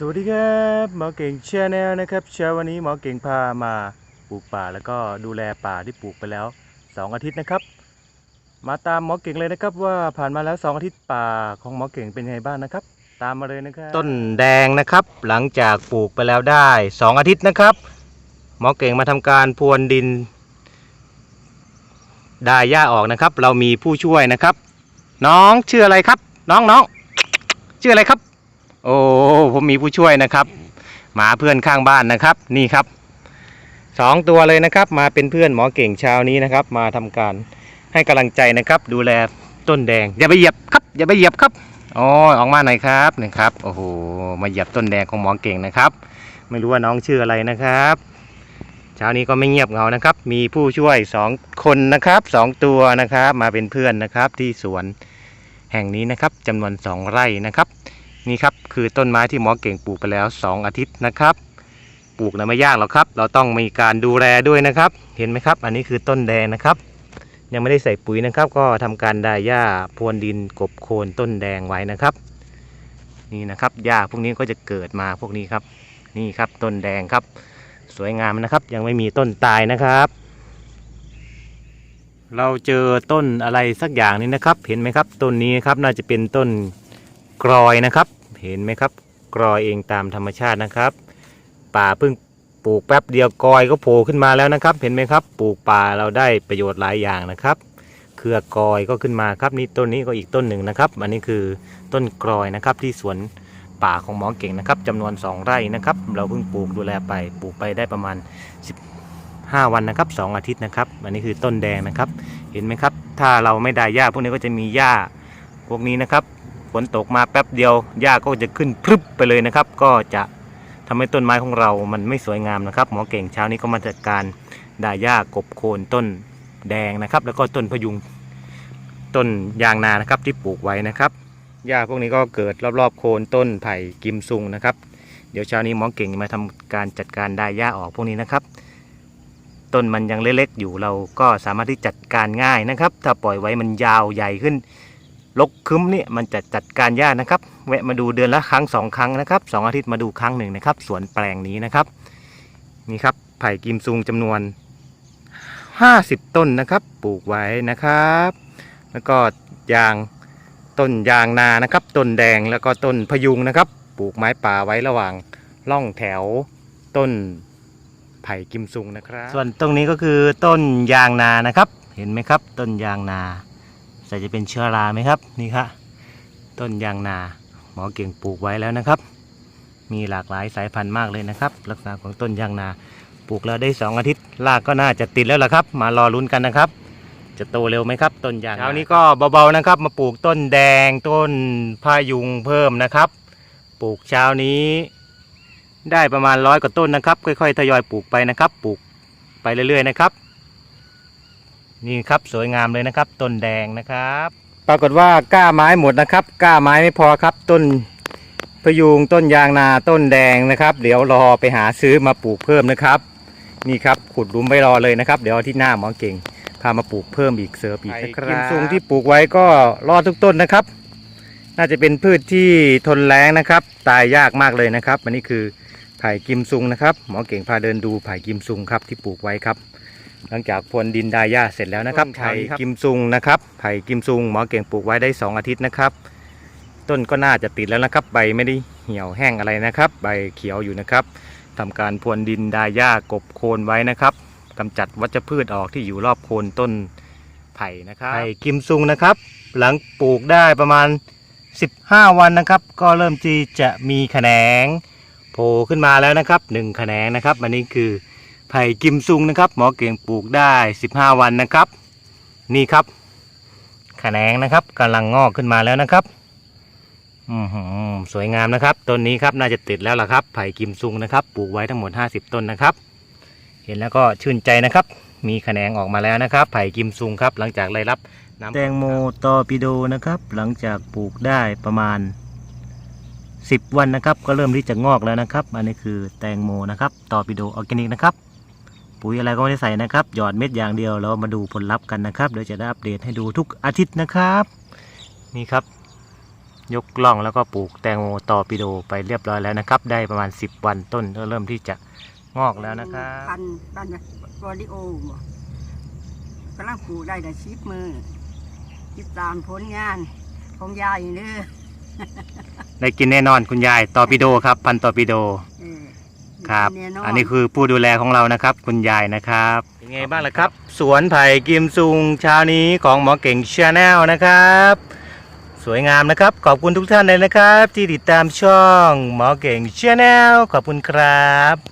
สวัสดีครับหมอเก่งชาแนลนะครับเช้าวันนี้หมอเก่งพามาปลูกป่าแล้วก็ดูแลป่าที่ปลูกไปแล้ว 2 อาทิตย์นะครับ มาตามหมอเก่งเลยนะครับว่าผ่านมาแล้ว 2 อาทิตย์ป่าของหมอเก่งเป็นยังไงบ้างนะครับ ตามมาเลยนะครับต้นแดงนะครับ หลังจากปลูกไปแล้วได้ 2 อาทิตย์นะครับ หมอเก่งมาทำการพรวนดินได้หญ้าออกนะครับ เรามีผู้ช่วยนะครับ น้องชื่ออะไรครับ น้องน้องชื่ออะไรครับ โอ้ผมมีผู้ช่วยนะครับ หมาเพื่อนข้างบ้านนะครับ นี่ครับสองตัวเลยนะครับ มาเป็นเพื่อนหมอเก่งเช้านี้นะครับ มาทำการให้กำลังใจนะครับ ดูแลต้นแดง อย่าไปเหยียบครับ อย่าไปเหยียบครับอ้ยออกมาหน่อยครับนี่ครับโอ้โหมาเหยียบต้นแดงของหมอเก่งนะครับ ไม่รู้ว่าน้องชื่ออะไรนะครับเช้านี้ก็ไม่เงียบเงานะครับ มีผู้ช่วยสองคนนะครับสองตัวนะครับ มาเป็นเพื่อนนะครับที่สวนแห่งนี้นะครับจำนวนสองไร่นะครับ นี่ครับคือต้นไม้ที่หมอเก่งปลูกไปแล้ว 2 อาทิตย์นะครับ ปลูกนะไม่ยากหรอกครับ เราต้องมีการดูแลด้วยนะครับ เห็นไหมครับ อันนี้คือต้นแดงนะครับ ยังไม่ได้ใส่ปุ๋ยนะครับ ก็ทำการดาหญ้าพรวนดินกบโคนต้นแดงไว้นะครับ นี่นะครับหญ้าพวกนี้ก็จะเกิดมาพวกนี้ครับ นี่ครับต้นแดงครับ สวยงามนะครับ ยังไม่มีต้นตายนะครับเราเจอต้นอะไรสักอย่างนี้นะครับ เห็นไหมครับ ต้นนี้ครับน่าจะเป็นต้น กรอยนะครับ เห็นไหมครับ กรอยเองตามธรรมชาตินะครับ ป่าเพิ่งปลูกแป๊บเดียวกรอยก็โผล่ขึ้นมาแล้วนะครับ เห็นไหมครับ ปลูกป่าเราได้ประโยชน์หลายอย่างนะครับ เครือกรอยก็ขึ้นมาครับนี่ต้นนี้ก็อีกต้นหนึ่งนะครับ อันนี้คือต้นกรอยนะครับที่สวนป่าของหมอเก่งนะครับจำนวน 2 ไร่นะครับ เราเพิ่งปลูกดูแลไปปลูกไปได้ประมาณ 15 วันนะครับ 2 อาทิตย์นะครับ อันนี้คือต้นแดงนะครับ เห็นไหมครับ ถ้าเราไม่ได้หญ้าพวกนี้ก็จะมีหญ้าพวกนี้นะครับ ฝนตกมาแป๊บเดียวหญ้าก็จะขึ้นพรึบไปเลยนะครับ ก็จะทำให้ต้นไม้ของเรามันไม่สวยงามนะครับ หมอเก่งเช้านี้ก็มาจัดการด่าหญ้ากบโคนต้นแดงนะครับ แล้วก็ต้นพยุงต้นยางนานะครับที่ปลูกไว้นะครับหญ้าพวกนี้ก็เกิดรอบๆโคนต้นไผ่กิมซุงนะครับ เดี๋ยวเช้านี้หมอเก่งมาทำการจัดการด่าหญ้าออกพวกนี้นะครับ ต้นมันยังเล็กๆอยู่เราก็สามารถที่จัดการง่ายนะครับ ถ้าปล่อยไว้มันยาวใหญ่ขึ้น ลกคึ้มเนี่ยมันจะจัดการยากนะครับ แวะมาดูเดือนละครั้งสองครั้งนะครับสองอาทิตย์มาดูครั้งหนึ่งนะครับ สวนแปลงนี้นะครับ นี่ครับไผ่กิมซุงจำนวน 50 ต้นนะครับ ปลูกไว้นะครับ แล้วก็ยางต้นยางนานะครับ ต้นแดงแล้วก็ต้นพยุงนะครับ ปลูกไม้ป่าไว้ระหว่างร่องแถวต้นไผ่กิมซุงนะครับ ส่วนตรงนี้ก็คือต้นยางนานะครับ เห็นไหมครับ ต้นยางนา ใส่จะเป็นเชื้อราไหมครับนี่ครับต้นยางนาหมอเก่งปลูกไว้แล้วนะครับ มีหลากหลายสายพันธุ์มากเลยนะครับ ลักษณะของต้นยางนาปลูกแล้วได้ 2 อาทิตย์รากก็น่าจะติดแล้วล่ะครับ มารอลุ้นกันนะครับ จะโตเร็วไหมครับ ต้นยางเช้านี้ก็เบาๆนะครับ มาปลูกต้นแดงต้นพายุงเพิ่มนะครับ ปลูกเช้านี้ได้ประมาณร้อยกว่าต้นนะครับ ค่อยๆทยอยปลูกไปนะครับ ปลูกไปเรื่อยๆนะครับ นี่ครับสวยงามเลยนะครับ ต้นแดงนะครับ ปรากฏว่าก้าไม้หมดนะครับ ก้าไม้ไม่พอครับ ต้นพะยุงต้นยางนาต้นแดงนะครับ เดี๋ยวรอไปหาซื้อมาปลูกเพิ่มนะครับนี่ครับขุดหลุมไว้รอเลยนะครับ เดี๋ยวที่หน้าหมอเก่งพามาปลูกเพิ่มอีกเสร์ฟอีกนะครับกิมซุงที่ปลูกไว้ก็รอดทุกต้นนะครับ น่าจะเป็นพืชที่ทนแรงนะครับ ตายยากมากเลยนะครับอันนี้คือไผ่กิมซุงนะครับ หมอเก่งพาเดินดูไผ่กิมซุงครับที่ปลูกไว้ครับ หลังจากพรวนดินดาหญ้าเสร็จแล้วนะครับต้นไผ่ไผ่กิมซุงนะครับไผ่กิมซุงหมอเก่งปลูกไว้ได้2อาทิตย์นะครับ ต้นก็น่าจะติดแล้วนะครับ ใบไม่ได้เหี่ยวแห้งอะไรนะครับ ใบเขียวอยู่นะครับทำการพรวนดินดาหญ้ากบโคนไว้นะครับกำจัดวัชพืชออกที่อยู่รอบโคนต้นไผ่นะครับไผ่กิมซุงนะครับ หลังปลูกได้ประมาณ 15 วันนะครับ ก็เริ่มที่จะมีแขนง โผล่ขึ้นมาแล้วนะครับหนึ่งแขนงนะครับ อันนี้คือ ไผ่กิมซุงนะครับ หมอเก่งปลูกได้ 15 วันนะครับ นี่ครับแขนงนะครับกำลังงอกขึ้นมาแล้วนะครับอือหือสวยงามนะครับต้นนี้ครับน่าจะติดแล้วล่ะครับ ไผ่กิมซุงนะครับ ปลูกไว้ทั้งหมด 50 ต้นนะครับ เห็นแล้วก็ชื่นใจนะครับ มีแขนงออกมาแล้วนะครับ ไผ่กิมซุงครับ หลังจากได้รับน้ำแตงโมตอปิโดนะครับ หลังจากปลูกได้ประมาณ 10 วันนะครับ ก็เริ่มที่จะงอกแล้วนะครับ อันนี้คือแตงโมนะครับตอปิโดออร์แกนิกนะครับ ปุ๋ยอะไรก็ไม่ได้ใส่นะครับ หยอดเม็ดอย่างเดียวเรามาดูผลลัพธ์กันนะครับเดี๋ยวจะได้อัปเดตให้ดูทุกอาทิตย์นะครับ นี่ครับ ยกล่องแล้วก็ปลูกแตงโมตอร์ปิโดไปเรียบร้อยแล้วนะครับ ได้ประมาณ 10 วันต้นก็เริ่มที่จะงอกแล้วนะครับพันพันบอดิโอบ่กำลังปลูกได้แต่ชิปมือติดตามผลงานของยายเด้อได้กินแน่นอนคุณยายตอร์ปิโดครับ พันตอร์ปิโดเออ ครับ แนอันนี้คือผู้ดูแลของเรานะครับ คุณยายนะครับ เป็นไงบ้างล่ะครับ สวนไผ่กิมซุงเช้านี้ของหมอเก่งชาแนลนะครับ สวยงามนะครับ ขอบคุณทุกท่านเลยนะครับ ที่ติดตามช่องหมอเก่งชาแนลขอบคุณครับ